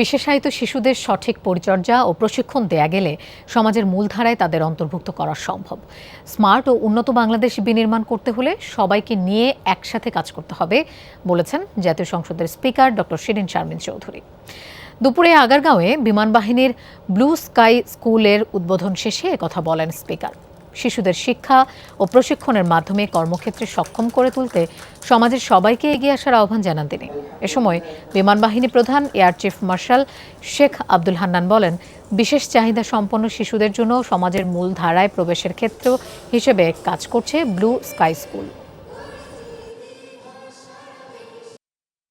বিশেষায়িত শিশুদের সঠিক পরিচর্যা ও প্রশিক্ষণ দেয়া গেলে সমাজের মূলধারায় তাদের অন্তর্ভুক্ত করা সম্ভব। স্মার্ট ও উন্নত বাংলাদেশ বিনির্মাণ করতে হলে সবাইকে নিয়ে একসাথে কাজ করতে হবে, বলেছেন জাতীয় সংসদের স্পিকার ডক্টর শিরিন শারমিন চৌধুরী। দুপুরে আগারগাঁওয়ে বিমান বাহিনীর ব্লু স্কাই স্কুলের উদ্বোধন শেষে কথা বলেন স্পিকার। শিশুদের শিক্ষা ও প্রশিক্ষণের মাধ্যমে কর্মক্ষেত্রে সক্ষম করে তুলতে সমাজের সবাইকে এগিয়ে আসার আহ্বান জানান তিনি। এ সময় বিমান বাহিনী প্রধান, air chief marshal Sheikh Abdul Hannan বলেন, বিশেষ চাহিদা সম্পন্ন শিশুদের জন্য সমাজের মূল ধারায় প্রবেশের ক্ষেত্র হিসেবে কাজ করছে ব্লু স্কাই স্কুল।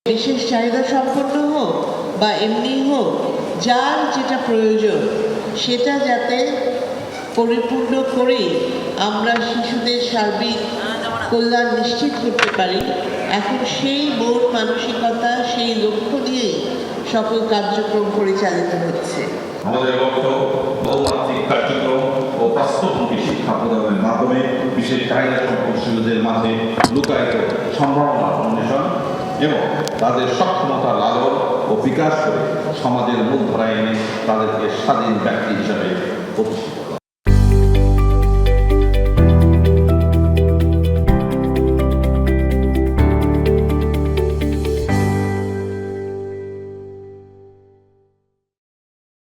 বিশেষ চাহিদা সম্পন্ন হোক বা এমনি হোক, যার যেটা প্রয়োজন, সেটা যাতে পরিপূর্ণ করে আমরা শিশুদের সার্বিক কল্যাণ নিশ্চিত করতে পারি। এখন সেই মন মানসিকতা, সেই লক্ষ্য নিয়েই সকল কার্যক্রম পরিচালিত হচ্ছে। আমাদের লক্ষ্য বহুমাত্রিক কার্যক্রম ও বাস্তবমুখী শিক্ষা প্রদানের মাধ্যমে বিশেষ চাহিদা সম্পন্ন শিশুদের মাঝে লুকায়িত সম্ভাবনা অন্বেষণ এবং তাদের সক্ষমতা লালন ও বিকাশ করে সমাজের মূলধারায় এনে তাদেরকে স্বাধীন ব্যক্তি হিসাবে প্রতিষ্ঠিত